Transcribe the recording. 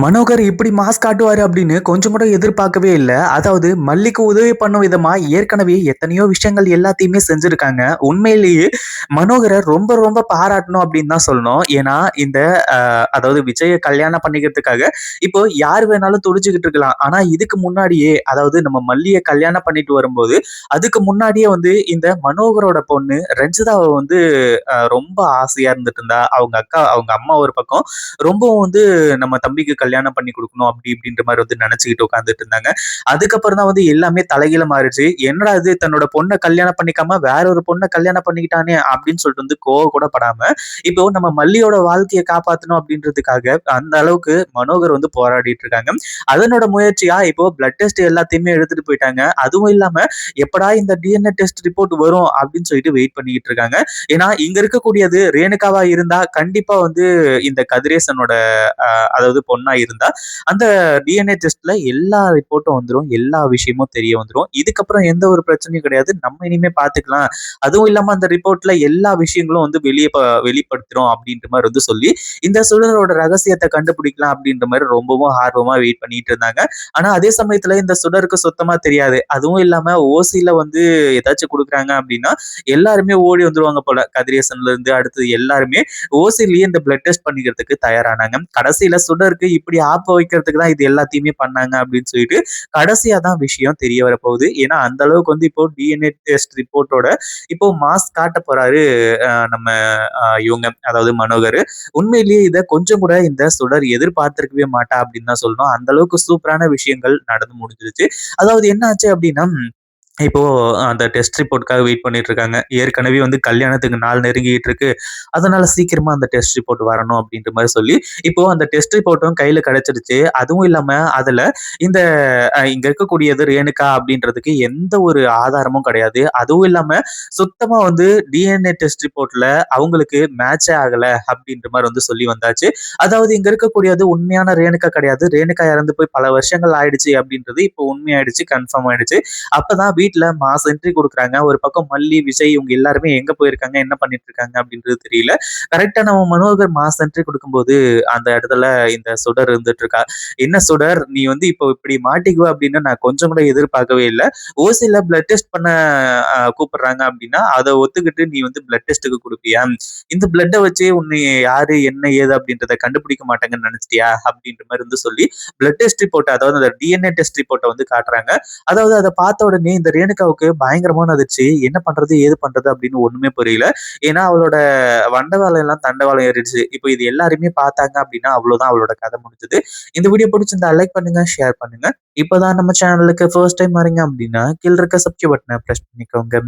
மனோகர் இப்படி மாஸ் காட்டுவார் அப்படின்னு கொஞ்சம் கூட எதிர்பார்க்கவே இல்லை அதாவது மல்லிக்கு உதவி பண்ணும் விதமா ஏற்கனவே எத்தனையோ விஷயங்கள் எல்லாத்தையுமே செஞ்சிருக்காங்க. உண்மையிலேயே மனோகரை ரொம்ப ரொம்ப பாராட்டணும் அப்படின்னு தான் சொல்லணும். ஏன்னா இந்த அதாவது விஜய கல்யாணம் பண்ணிக்கிறதுக்காக இப்போ யார் வேணாலும் துடிச்சுக்கிட்டு இருக்கலாம். ஆனா இதுக்கு முன்னாடியே அதாவது நம்ம மல்லியை கல்யாணம் பண்ணிட்டு வரும்போது, அதுக்கு முன்னாடியே வந்து இந்த மனோகரோட பொண்ணு ரஞ்சிதாவை வந்து ரொம்ப ஆசையா இருந்துட்டு இருந்தா. அவங்க அக்கா அவங்க அம்மா ஒரு பக்கம் ரொம்பவும் வந்து நம்ம தம்பிக்கு கல்யாணம் பண்ணி கொடுக்கணும் அப்படி இப்படின்ற மாதிரி வந்து நினைச்சுக்கிட்டு உட்காந்துட்டு இருந்தாங்க. அதுக்கப்புறம் தான் வந்து எல்லாமே தலைகீழ மாறிடுச்சு. என்னடா இது தன்னோட பொண்ணை கல்யாணம் பண்ணிக்காம வேற ஒரு பொண்ணை கல்யாணம் பண்ணிக்கிட்டானே அப்படின்னு சொல்லிட்டு வந்து கோவ கூட படாம, இப்போ நம்ம மல்லியோட வாழ்க்கையை காப்பாத்தணும் அப்படின்றதுக்காக அந்த அளவுக்கு மனோகர் வந்து போராடிட்டு இருக்காங்க. அதனோட முயற்சியா இப்போ பிளட் டெஸ்ட் எல்லாத்தையுமே எடுத்துட்டு போயிட்டாங்க. அதுவும் இல்லாம எப்படா இந்த டிஎன்ஏ டெஸ்ட் ரிப்போர்ட் வரும் அப்படின்னு சொல்லிட்டு வெயிட் பண்ணிக்கிட்டு இருக்காங்க. ஏன்னா இங்க இருக்கக்கூடியது ரேணுகாவா இருந்தா கண்டிப்பா வந்து இந்த கதிரேசனோட அதாவது பொண்ணா இருந்தா அந்த டிஎன்ஏ டெஸ்ட்ல எல்லா ரிப்போர்ட்டும் வந்துடும் எல்லா விஷயமும் தெரிய வந்துடும் இதுக்கப்புறம் எந்த ஒரு பிரச்சனையும் கிடையாது. நம்ம இனிமே பார்த்துக்கலாம். அதுவும் இல்லாம அந்த ரிப்போர்ட்ல எல்லா விஷயங்களும் வந்து வெளியே வெளிப்படுத்துறோம் அப்படின்ற மாதிரி வந்து சொல்லி, இந்த சுடரோட ரகசியத்தை கண்டுபிடிக்கலாம் அப்படின்ற மாதிரி ரொம்பவும் ஆர்வமா வெயிட் பண்ணிட்டு இருந்தாங்க. ஆனா அதே சமயத்துல இந்த சுடருக்கு சுத்தமா தெரியாது. அதுவும் இல்லாம ஓசில வந்து ஏதாச்சும் கொடுக்குறாங்க அப்படின்னா, எல்லாருமே ஓடி வந்துருவாங்க போல. கதிரேசன்ல இருந்து அடுத்தது எல்லாருமே ஓசிலேயே இந்த பிளட் டெஸ்ட் பண்ணிக்கிறதுக்கு தயாரானாங்க. கடைசியில சுடருக்கு இப்படி ஆப்ப வைக்கிறதுக்கு தான் இது எல்லாத்தையுமே பண்ணாங்க அப்படின்னு சொல்லிட்டு, கடைசியா தான் விஷயம் தெரிய வரப்போகுது. ஏன்னா அந்த அளவுக்கு வந்து இப்போ டிஎன்ஏ டெஸ்ட் ரிப்போர்ட்டோட இப்போ மாஸ் காட்டப் போறாரு நம்ம இவங்க அதாவது மனோகர் உண்மையிலேயே இதை கொஞ்சம் கூட இந்த சுடர் எதிர்பார்த்திருக்கவே மாட்டா அப்படின்னு தான் சொல்லணும். அந்த அளவுக்கு சூப்பரான விஷயங்கள் நடந்து முடிஞ்சிருச்சு. அதாவது என்ன ஆச்சு அப்படின்னா, இப்போது அந்த டெஸ்ட் ரிப்போர்ட்டுக்காக வெயிட் பண்ணிட்டு இருக்காங்க. ஏற்கனவே வந்து கல்யாணத்துக்கு நாள் நெருங்கிட்டு இருக்கு. அதனால சீக்கிரமா அந்த டெஸ்ட் ரிப்போர்ட் வரணும் அப்படின்ற மாதிரி சொல்லி, இப்போ அந்த டெஸ்ட் ரிப்போர்ட்டும் கையில் கிடைச்சிடுச்சு. அதுவும் இல்லாம அதுல இந்த இங்கே இங்க இருக்கக்கூடியது ரேணுகா அப்படின்றதுக்கு எந்த ஒரு ஆதாரமும் கிடையாது. அதுவும் இல்லாம சுத்தமா வந்து டிஎன்ஏ டெஸ்ட் ரிப்போர்ட்ல அவங்களுக்கு மேட்சே ஆகல அப்படின்ற மாதிரி வந்து சொல்லி வந்தாச்சு. அதாவது இங்க இருக்கக்கூடியது உண்மையான ரேணுகா கிடையாது. ரேணுகா இறந்து போய் பல வருஷங்கள் ஆயிடுச்சு அப்படின்றது இப்போ உண்மையாயிடுச்சு. கன்ஃபார்ம் ஆயிடுச்சு. அப்பதான் வீட்ல மாஸ் என்ட்ரி குடுக்குறாங்க. ஒரு பக்கம் மல்லி, விஜய் இவங்க எல்லாருமே எங்க போயிருக்காங்க? என்ன பண்ணிட்டு இருக்காங்க? அப்படின்றது தெரியல. கரெக்டா நம்ம மனோகர் மாஸ் என்ட்ரி கொடுக்கும்போது அந்த இடத்துல இந்த சுடர் இருந்துட்டு இருக்கா. "என்ன சுடர், நீ வந்து இப்போ இப்படி மாட்டிக்குவ அப்படின்னு நான் கொஞ்சம் கூட எதிர்பார்க்கவே இல்ல. ஓசில பிளட் டெஸ்ட் பண்ண கூப்பிடுறாங்க அப்படின்னா, அத ஒத்துக்கிட்டு நீ வந்து பிளட் டெஸ்ட்டுக்கு குடுப்பியா? இந்த பிளட்டை வச்சே உன்னை யாரு, என்ன, ஏது அப்படின்றத கண்டுபிடிக்க மாட்டாங்கன்னு நினைச்சிட்டியா அப்படின்ற மாதிரி வந்து சொல்லி பிளட் டெஸ்ட் ரிப்போர்ட் அதாவது அந்த டிஎன்ஏ டெஸ்ட் ரிப்போர்ட்ட வந்து காட்டுறாங்க. அதாவது அதை பார்த்த உடனே இந்த ரேணுகாவுக்கு பயங்கரமான அதிர்ச்சி. என்ன பண்றது? ஏது பண்றது? அப்படின்னு ஒண்ணுமே புரியல. ஏன்னா அவளோட வண்டவாளம் எல்லாம் தண்டவாளம் ஏறிடுச்சு. இப்போ இது எல்லாருமே பார்த்தாங்க அப்படின்னா, அவ்வளோதான் அவளோட கதை முடிஞ்சது. இந்த வீடியோ பிடிச்சிருந்தா லைக் பண்ணுங்க, ஷேர் பண்ணுங்க. இப்பதான் நம்ம சேனலுக்கு ஃபர்ஸ்ட் டைம் வரீங்க அப்படின்னா, கீழ இருக்க சப்ஸ்கிரைப் பட்டனை ப்ரெஸ் பண்ணிக்கோங்க.